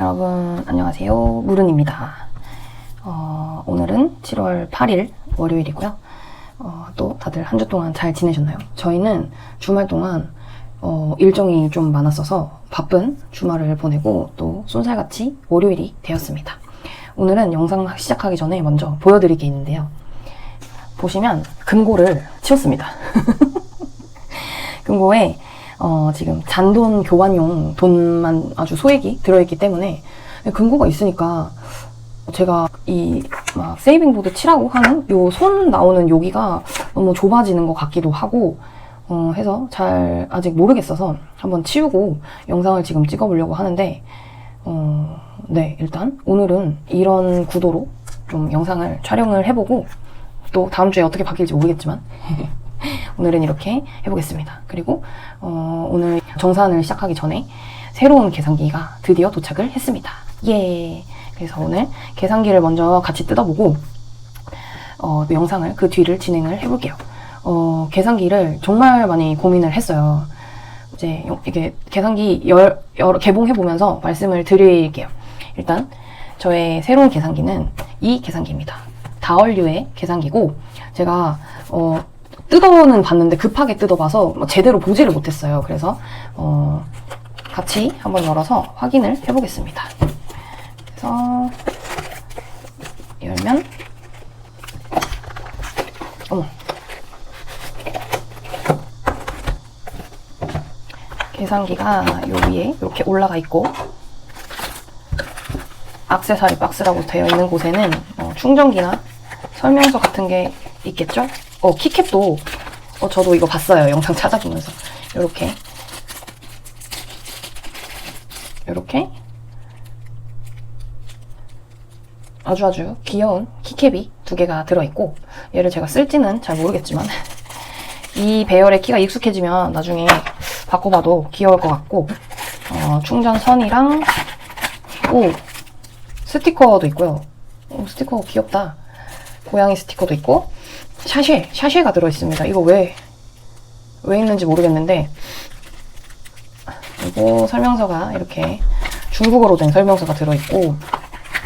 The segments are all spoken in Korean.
여러분 안녕하세요. 무른입니다. 어, 오늘은 7월 8일 월요일이고요. 어, 또 다들 한 주 동안 잘 지내셨나요? 저희는 주말 동안 어, 일정이 좀 많았어서 바쁜 주말을 보내고 또 쏜살같이 월요일이 되었습니다. 오늘은 영상 시작하기 전에 먼저 보여드릴 게 있는데요. 보시면 금고를 치웠습니다. 금고에 어, 지금 잔돈 교환용 돈만 아주 소액이 들어있기 때문에 금고가 있으니까 제가 이 막 세이빙 보드 치라고 하는 요 손 나오는 여기가 너무 좁아지는 것 같기도 하고 어, 해서 잘 아직 모르겠어서 한번 치우고 영상을 지금 찍어보려고 하는데 어, 네 일단 오늘은 이런 구도로 좀 영상을 촬영을 해보고 또 다음 주에 어떻게 바뀔지 모르겠지만 오늘은 이렇게 해보겠습니다. 그리고 어, 오늘 정산을 시작하기 전에 새로운 계산기가 드디어 도착을 했습니다. 예. 그래서 오늘 계산기를 먼저 같이 뜯어보고 어, 영상을 그 뒤를 진행을 해볼게요. 어, 계산기를 정말 많이 고민을 했어요. 이제 요- 이게 계산기 열, 열 개봉해 보면서 말씀을 드릴게요. 일단 저의 새로운 계산기는 이 계산기입니다. 다얼류의 계산기고 제가 어, 뜯어는 봤는데 급하게 뜯어봐서 뭐 제대로 보지를 못했어요. 그래서 어, 같이 한번 열어서 확인을 해보겠습니다. 그래서 열면 어머 계산기가 요 위에 이렇게 올라가 있고 악세사리 박스라고 되어 있는 곳에는 어, 충전기나 설명서 같은 게 있겠죠? 어, 키캡도 어, 저도 이거 봤어요. 영상 찾아보면서. 이렇게 이렇게 아주 아주 귀여운 키캡이 두 개가 들어있고 얘를 제가 쓸지는 잘 모르겠지만 이 배열의 키가 익숙해지면 나중에 바꿔봐도 귀여울 것 같고 어, 충전선이랑 오 스티커도 있고요. 오, 스티커 귀엽다. 고양이 스티커도 있고 샤쉐 샤쉐가 들어있습니다. 이거 왜 왜 있는지 모르겠는데 그리고 설명서가 이렇게 중국어로 된 설명서가 들어있고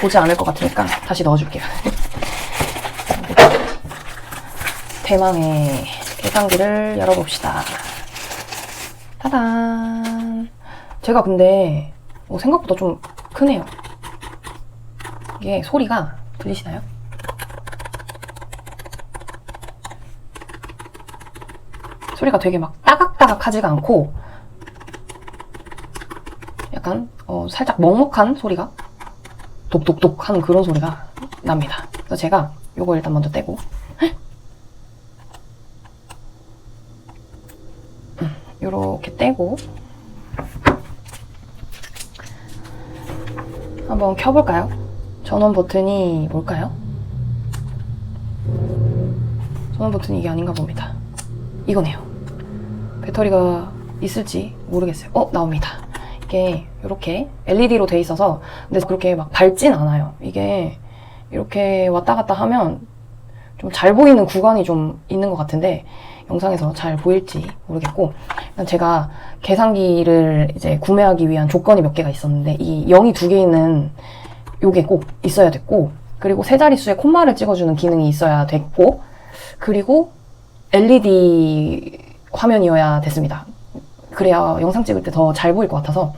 보지 않을 것 같으니까 다시 넣어줄게요. 대망의 계산기를 열어봅시다. 따단. 제가 근데 어, 생각보다 좀 크네요. 이게 소리가 들리시나요? 소리가 되게 막 따각따각하지가 않고 약간 어, 살짝 먹먹한 소리가 독독독 하는 그런 소리가 납니다. 그래서 제가 요거 일단 먼저 떼고 음, 요렇게 떼고 한번 켜볼까요? 전원 버튼이 뭘까요? 전원 버튼이 이게 아닌가 봅니다. 이거네요. 배터리가 있을지 모르겠어요. 어, 나옵니다. 이게 이렇게 LED로 돼 있어서 근데 그렇게 막 밝진 않아요. 이게 이렇게 왔다 갔다 하면 좀 잘 보이는 구간이 좀 있는 것 같은데 영상에서 잘 보일지 모르겠고 제가 계산기를 이제 구매하기 위한 조건이 몇 개가 있었는데 이 0이 두 개 있는 요게 꼭 있어야 됐고 그리고 세 자릿수의 콤마를 찍어주는 기능이 있어야 됐고 그리고 LED 화면이어야 됐습니다. 그래야 영상 찍을 때 더 잘 보일 것 같아서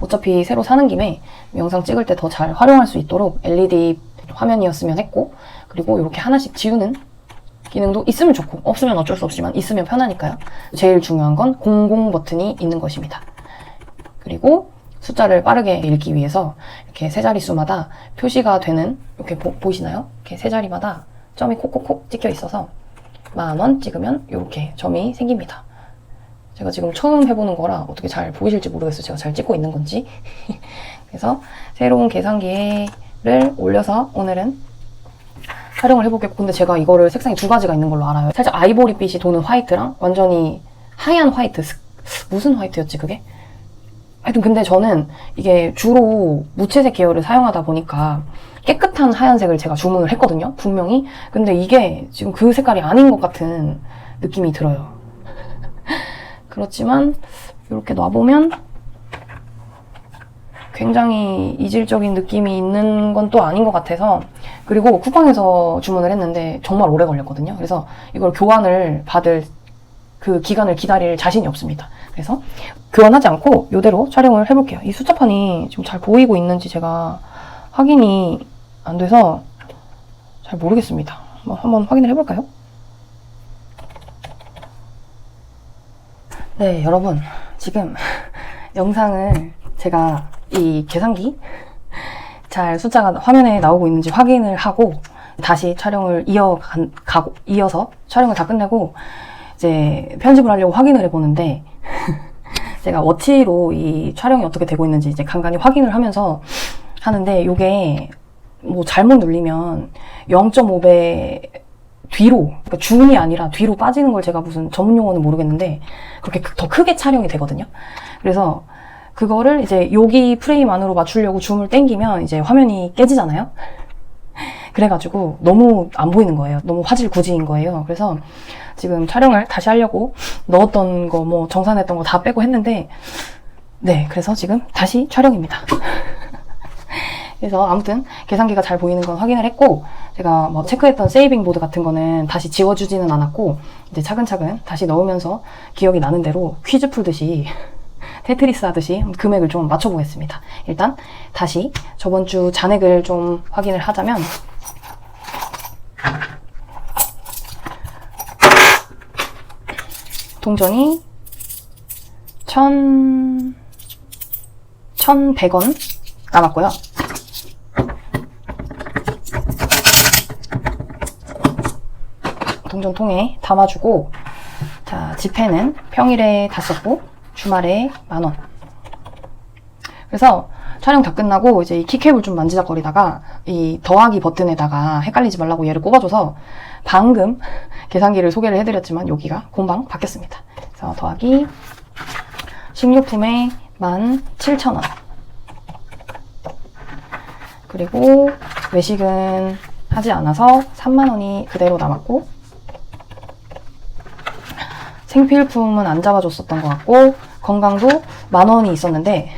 어차피 새로 사는 김에 영상 찍을 때 더 잘 활용할 수 있도록 LED 화면이었으면 했고 그리고 이렇게 하나씩 지우는 기능도 있으면 좋고 없으면 어쩔 수 없지만 있으면 편하니까요. 제일 중요한 건 공공 버튼이 있는 것입니다. 그리고 숫자를 빠르게 읽기 위해서 이렇게 세 자릿수마다 표시가 되는 이렇게 보, 보이시나요? 이렇게 세 자리마다 점이 콕콕콕 찍혀 있어서 만 원 찍으면 이렇게 점이 생깁니다. 제가 지금 처음 해보는 거라 어떻게 잘 보이실지 모르겠어요. 제가 잘 찍고 있는 건지. 그래서 새로운 계산기를 올려서 오늘은 촬영을 해보겠고 근데 제가 이거를 색상이 두 가지가 있는 걸로 알아요. 살짝 아이보리빛이 도는 화이트랑 완전히 하얀 화이트 스- 무슨 화이트였지 그게? 하여튼 근데 저는 이게 주로 무채색 계열을 사용하다 보니까 깨끗한 하얀색을 제가 주문을 했거든요. 분명히. 근데 이게 지금 그 색깔이 아닌 것 같은 느낌이 들어요. 그렇지만 이렇게 놔보면 굉장히 이질적인 느낌이 있는 건 또 아닌 것 같아서 그리고 쿠팡에서 주문을 했는데 정말 오래 걸렸거든요. 그래서 이걸 교환을 받을 그 기간을 기다릴 자신이 없습니다. 그래서 교환하지 않고 이대로 촬영을 해볼게요. 이 숫자판이 지금 잘 보이고 있는지 제가 확인이 안 돼서 잘 모르겠습니다. 뭐 한번 확인을 해볼까요? 네, 여러분. 지금 영상을 제가 이 계산기 잘 숫자가 화면에 나오고 있는지 확인을 하고 다시 촬영을 이어간, 가고, 이어서 촬영을 다 끝내고 이제 편집을 하려고 확인을 해보는데 제가 워치로 이 촬영이 어떻게 되고 있는지 이제 간간히 확인을 하면서 하는데 이게 뭐 잘못 눌리면 0.5배 뒤로 그러니까 줌이 아니라 뒤로 빠지는 걸 제가 무슨 전문 용어는 모르겠는데 그렇게 크- 더 크게 촬영이 되거든요. 그래서 그거를 이제 여기 프레임 안으로 맞추려고 줌을 땡기면 이제 화면이 깨지잖아요. 그래가지고 너무 안 보이는 거예요. 너무 화질 구지인 거예요. 그래서 지금 촬영을 다시 하려고 넣었던 거 뭐 정산했던 거 다 빼고 했는데 네 그래서 지금 다시 촬영입니다. 그래서 아무튼 계산기가 잘 보이는 건 확인을 했고 제가 뭐 체크했던 세이빙 보드 같은 거는 다시 지워주지는 않았고 이제 차근차근 다시 넣으면서 기억이 나는 대로 퀴즈 풀듯이 테트리스 하듯이 금액을 좀 맞춰보겠습니다. 일단 다시 저번 주 잔액을 좀 확인을 하자면 동전이 천... 1,100원 남았고요. 동전통에 담아주고 자 지폐는 평일에 다 썼고 주말에 만 원. 그래서 촬영 다 끝나고 이제 이 키캡을 좀 만지작거리다가 이 더하기 버튼에다가 헷갈리지 말라고 얘를 꼽아줘서 방금 계산기를 소개를 해드렸지만 여기가 공방 바뀌었습니다. 그래서 더하기 식료품에 17,000원. 그리고 외식은 하지 않아서 3만원이 그대로 남았고 생필품은 안 잡아줬었던 것 같고 건강도 만 원이 있었는데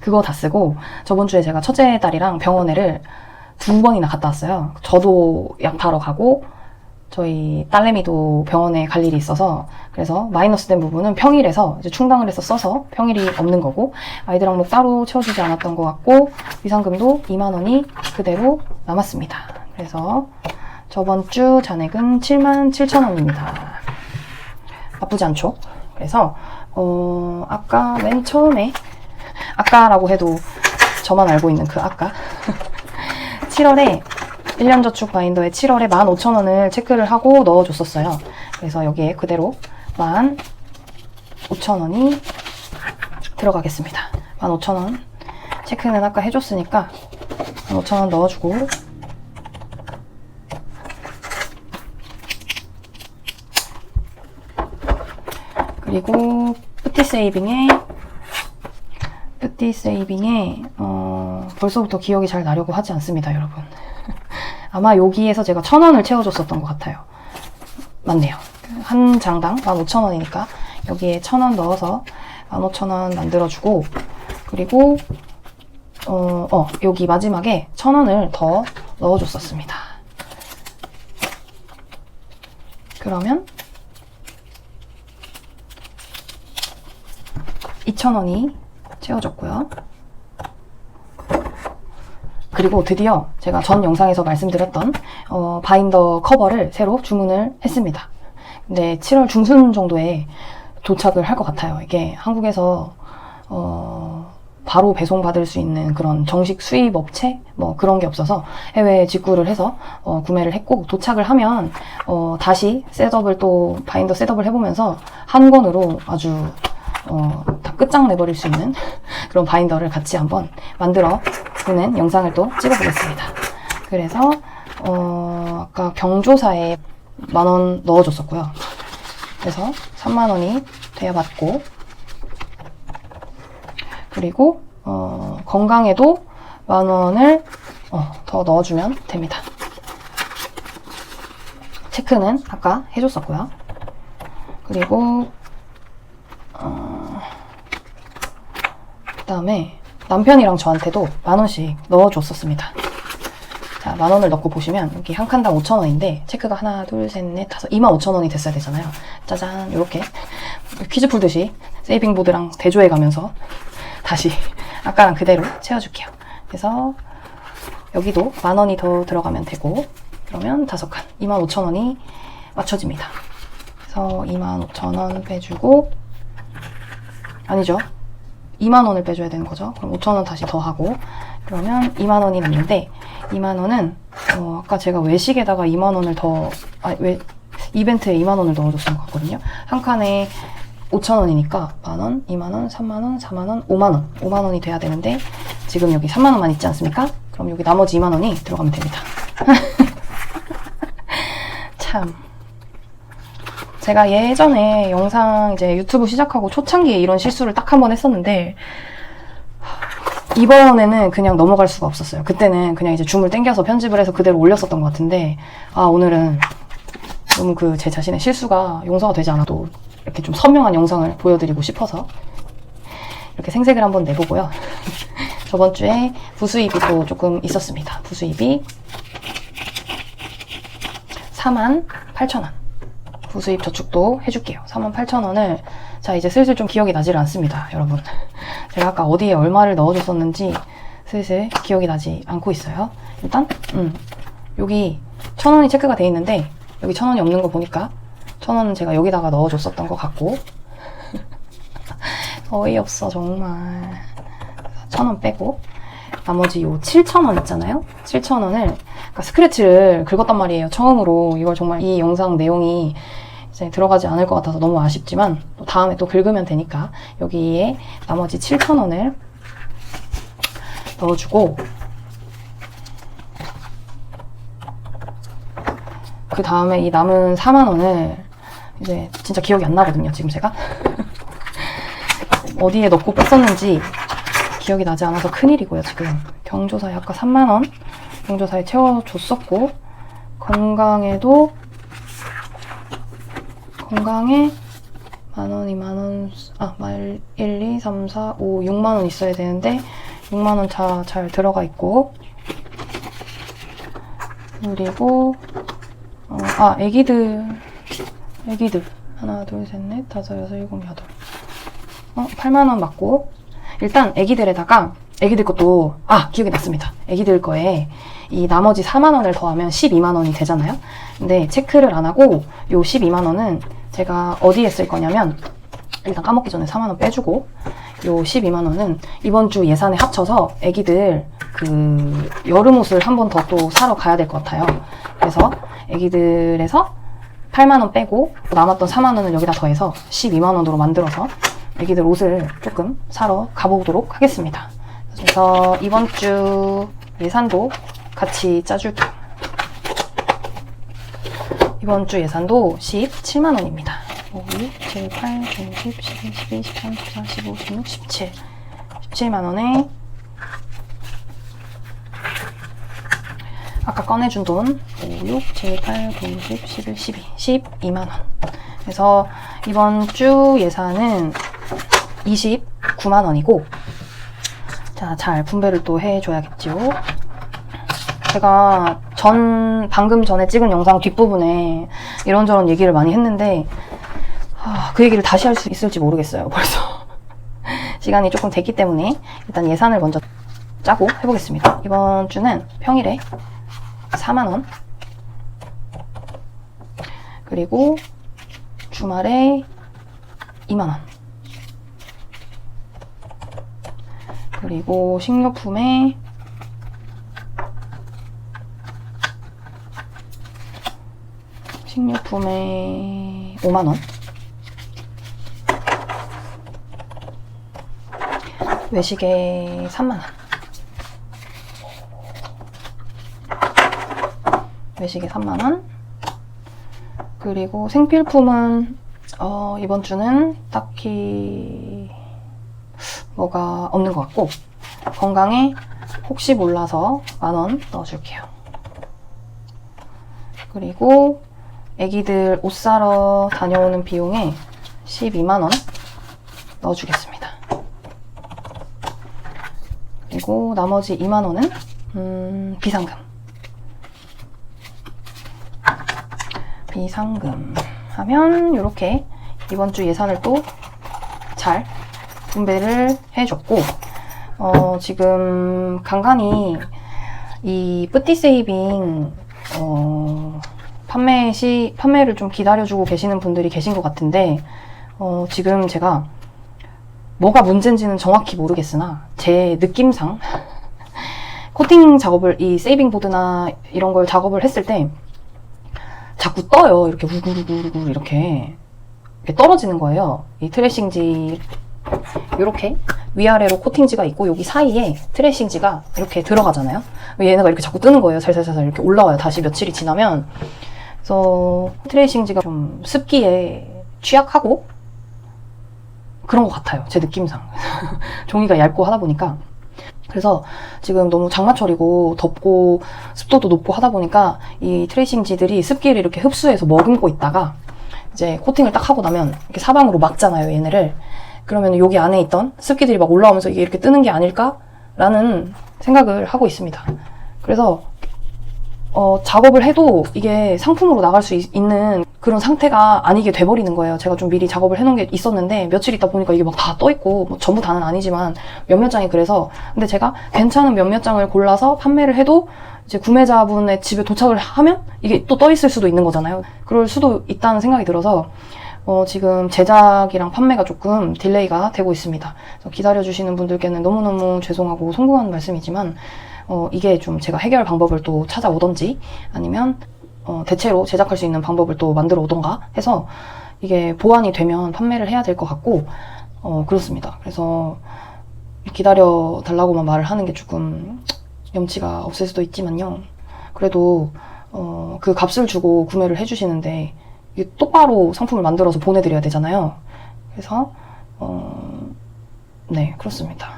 그거 다 쓰고 저번 주에 제가 첫째 딸이랑 병원에를 두 번이나 갔다 왔어요. 저도 약 타러 가고 저희 딸내미도 병원에 갈 일이 있어서 그래서 마이너스 된 부분은 평일에서 이제 충당을 해서 써서 평일이 없는 거고 아이들 항목 따로 채워주지 않았던 것 같고 위상금도 2만 원이 그대로 남았습니다. 그래서 저번 주 잔액은 7만 7천 원입니다. 나쁘지 않죠? 그래서 어 아까 맨 처음에 아까라고 해도 저만 알고 있는 그 아까 7월에 1년 저축 바인더에 7월에 15,000원을 체크를 하고 넣어줬었어요. 그래서 여기에 그대로 15,000원이 들어가겠습니다. 15,000원 체크는 아까 해줬으니까 15,000원 넣어주고 그리고 뿌티 세이빙에 뿌티 세이빙에 어, 벌써부터 기억이 잘 나려고 하지 않습니다, 여러분. 아마 여기에서 제가 천 원을 채워줬었던 것 같아요. 맞네요. 한 장당 15,000원이니까 여기에 천 원 넣어서 15,000원 만들어주고 그리고 어, 어, 여기 마지막에 천 원을 더 넣어줬었습니다. 그러면 2,000원이 채워졌고요. 그리고 드디어 제가 전 영상에서 말씀드렸던 어, 바인더 커버를 새로 주문을 했습니다. 근데 7월 중순 정도에 도착을 할 것 같아요. 이게 한국에서 어, 바로 배송받을 수 있는 그런 정식 수입 업체 뭐 그런 게 없어서 해외에 직구를 해서 어, 구매를 했고 도착을 하면 어, 다시 셋업을 또 바인더 셋업을 해보면서 한 권으로 아주 어, 다 끝장내버릴 수 있는 그런 바인더를 같이 한번 만들어 보는 영상을 또 찍어보겠습니다. 그래서 어, 아까 경조사에 만 원 넣어줬었고요. 그래서 3만 원이 돼야 받고 그리고 어, 건강에도 만 원을 어, 더 넣어주면 됩니다. 체크는 아까 해줬었고요. 그리고 그다음에 남편이랑 저한테도 만 원씩 넣어줬었습니다. 자, 만 원을 넣고 보시면 여기 한 칸당 5천 원인데 체크가 하나, 둘, 셋, 넷, 다섯, 2만 5천 원이 됐어야 되잖아요. 짜잔, 이렇게 퀴즈 풀듯이 세이빙 보드랑 대조해 가면서 다시 아까랑 그대로 채워줄게요. 그래서 여기도 만 원이 더 들어가면 되고 그러면 다섯 칸, 2만 5천 원이 맞춰집니다. 그래서 2만 5천 원 빼주고 아니죠. 2만 원을 빼줘야 되는 거죠. 그럼 5천 원 다시 더 하고 그러면 2만 원이 남는데 2만 원은 어, 아까 제가 외식에다가 2만 원을 더 아, 외, 이벤트에 2만 원을 넣어줬던 것 같거든요. 한 칸에 5천 원이니까 만 원, 2만 원, 3만 원, 4만 원, 5만 원, 5만 원이 돼야 되는데 지금 여기 3만 원만 있지 않습니까? 그럼 여기 나머지 2만 원이 들어가면 됩니다. 참. 제가 예전에 영상 이제 유튜브 시작하고 초창기에 이런 실수를 딱 한 번 했었는데 이번에는 그냥 넘어갈 수가 없었어요. 그때는 그냥 이제 줌을 땡겨서 편집을 해서 그대로 올렸었던 것 같은데 아 오늘은 너무 그 제 자신의 실수가 용서가 되지 않아도 이렇게 좀 선명한 영상을 보여드리고 싶어서 이렇게 생색을 한번 내보고요. 저번 주에 부수입이 또 조금 있었습니다. 부수입이 4만 8천 원. 부수입 저축도 해줄게요. 4만 8천 원을 자 이제 슬슬 좀 기억이 나질 않습니다, 여러분. 제가 아까 어디에 얼마를 넣어줬었는지 슬슬 기억이 나지 않고 있어요. 일단 음, 여기 천 원이 체크가 돼 있는데 여기 천 원이 없는 거 보니까 천 원은 제가 여기다가 넣어줬었던 것 같고 어이없어 정말 천원 빼고 나머지 요 7,000원 있잖아요. 7,000원을 그러니까 스크래치를 긁었단 말이에요. 처음으로 이걸 정말 이 영상 내용이 이제 들어가지 않을 것 같아서 너무 아쉽지만 또 다음에 또 긁으면 되니까 여기에 나머지 7,000원을 넣어주고 그 다음에 이 남은 4만 원을 이제 진짜 기억이 안 나거든요. 지금 제가 어디에 넣고 뺐었는지 기억이 나지 않아서 큰일이고요, 지금. 경조사에 아까 3만 원 경조사에 채워줬었고, 건강에도, 건강에 만원, 2만원, 아, 말 1, 2, 3, 4, 5, 6만 원 있어야 되는데, 6만 원 다 잘 들어가 있고, 그리고, 어, 아, 애기들, 애기들. 하나, 둘, 셋, 넷, 다섯, 여섯, 일곱, 여덟. 어, 8만 원 맞고, 일단 애기들에다가 애기들 것도 아 기억이 났습니다. 애기들 거에 이 나머지 4만 원을 더하면 12만 원이 되잖아요. 근데 체크를 안 하고 요 12만 원은 제가 어디에 쓸 거냐면 일단 까먹기 전에 4만 원 빼주고 요 12만 원은 이번 주 예산에 합쳐서 애기들 그 여름 옷을 한 번 더 또 사러 가야 될 것 같아요. 그래서 애기들에서 8만 원 빼고 남았던 4만 원을 여기다 더해서 12만 원으로 만들어서 애기들 옷을 조금 사러 가보도록 하겠습니다. 그래서 이번 주 예산도 같이 짜줄게요. 이번 주 예산도 17만 원입니다. 5, 6, 7, 8, 9, 10, 11, 12, 13, 14, 15, 16, 17. 17만 원에 아까 꺼내준 돈 5, 6, 7, 8, 9, 10, 11, 12, 12만 원. 그래서 이번 주 예산은 29만 원이고 자, 잘 분배를 또 해줘야겠죠. 제가 전 방금 전에 찍은 영상 뒷부분에 이런저런 얘기를 많이 했는데 아, 그 얘기를 다시 할 수 있을지 모르겠어요. 벌써 시간이 조금 됐기 때문에 일단 예산을 먼저 짜고 해보겠습니다. 이번 주는 평일에 4만 원 그리고 주말에 2만 원 그리고 식료품에 식료품에 5만 원. 외식에 3만 원. 외식에 3만 원. 그리고 생필품은 어, 이번 주는 딱히 뭐가 없는 것 같고 건강에 혹시 몰라서 만 원 넣어줄게요. 그리고 애기들 옷 사러 다녀오는 비용에 12만 원 넣어주겠습니다. 그리고 나머지 2만원은 음, 비상금. 비상금 하면 이렇게 이번 주 예산을 또 잘 분배를 해줬고 어, 지금 간간히 이 뿌띠 세이빙 어, 판매 시 판매를 좀 기다려주고 계시는 분들이 계신 것 같은데 어, 지금 제가 뭐가 문제인지는 정확히 모르겠으나 제 느낌상 코팅 작업을 이 세이빙 보드나 이런 걸 작업을 했을 때 자꾸 떠요. 이렇게 우구르구르구 이렇게. 이렇게 떨어지는 거예요. 이 트레싱지 이렇게 위아래로 코팅지가 있고 여기 사이에 트레싱지가 이렇게 들어가잖아요. 얘네가 이렇게 자꾸 뜨는 거예요. 살살살살 이렇게 올라와요. 다시 며칠이 지나면 그래서 트레이싱지가 좀 습기에 취약하고 그런 것 같아요. 제 느낌상. 종이가 얇고 하다 보니까. 그래서 지금 너무 장마철이고 덥고 습도도 높고 하다 보니까 이 트레이싱지들이 습기를 이렇게 흡수해서 머금고 있다가 이제 코팅을 딱 하고 나면 이렇게 사방으로 막잖아요, 얘네를. 그러면 여기 안에 있던 습기들이 막 올라오면서 이게 이렇게 뜨는 게 아닐까라는 생각을 하고 있습니다. 그래서 어, 작업을 해도 이게 상품으로 나갈 수 있, 는 그런 상태가 아니게 돼버리는 거예요. 제가 좀 미리 작업을 해놓은 게 있었는데 며칠 있다 보니까 이게 막 다 떠있고 뭐 전부 다는 아니지만 몇몇 장이 그래서 근데 제가 괜찮은 몇몇 장을 골라서 판매를 해도 이제 구매자분의 집에 도착을 하면 이게 또 떠있을 수도 있는 거잖아요. 그럴 수도 있다는 생각이 들어서 어, 지금 제작이랑 판매가 조금 딜레이가 되고 있습니다. 기다려주시는 분들께는 너무너무 죄송하고 송구한 말씀이지만 어, 이게 좀 제가 해결 방법을 또 찾아오던지 아니면 어, 대체로 제작할 수 있는 방법을 또 만들어 오던가 해서 이게 보완이 되면 판매를 해야 될 것 같고 어, 그렇습니다. 그래서 기다려 달라고만 말을 하는 게 조금 염치가 없을 수도 있지만요. 그래도 어, 그 값을 주고 구매를 해주시는데 이게 똑바로 상품을 만들어서 보내드려야 되잖아요. 그래서 어, 네 그렇습니다.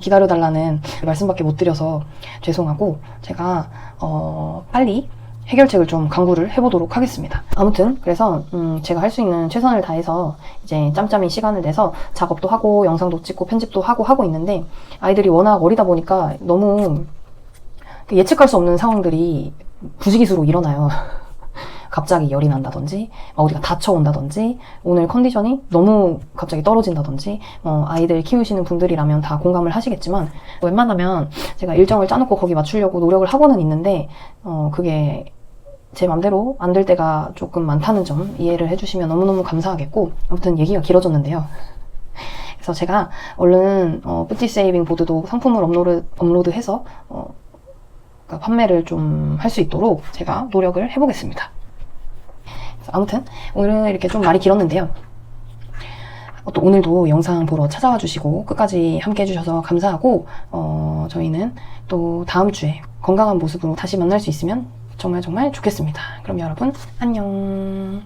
기다려달라는 말씀밖에 못 드려서 죄송하고 제가 어, 빨리 해결책을 좀 강구를 해보도록 하겠습니다. 아무튼 그래서 음, 제가 할 수 있는 최선을 다해서 이제 짬짬이 시간을 내서 작업도 하고 영상도 찍고 편집도 하고 하고 있는데 아이들이 워낙 어리다 보니까 너무 예측할 수 없는 상황들이 부지기수로 일어나요. 갑자기 열이 난다든지 막 어디가 다쳐온다든지 오늘 컨디션이 너무 갑자기 떨어진다든지 어, 아이들 키우시는 분들이라면 다 공감을 하시겠지만 웬만하면 제가 일정을 짜놓고 거기 맞추려고 노력을 하고는 있는데 어, 그게 제 맘대로 안 될 때가 조금 많다는 점 이해를 해주시면 너무너무 감사하겠고 아무튼 얘기가 길어졌는데요. 그래서 제가 얼른 어, 뿌티 세이빙 보드도 상품을 업로드, 업로드해서 어, 그러니까 판매를 좀 할 수 있도록 제가 노력을 해보겠습니다. 아무튼 오늘은 이렇게 좀 말이 길었는데요. 어, 또 오늘도 영상 보러 찾아와 주시고 끝까지 함께 해주셔서 감사하고 어, 저희는 또 다음 주에 건강한 모습으로 다시 만날 수 있으면 정말 정말 좋겠습니다. 그럼 여러분 안녕.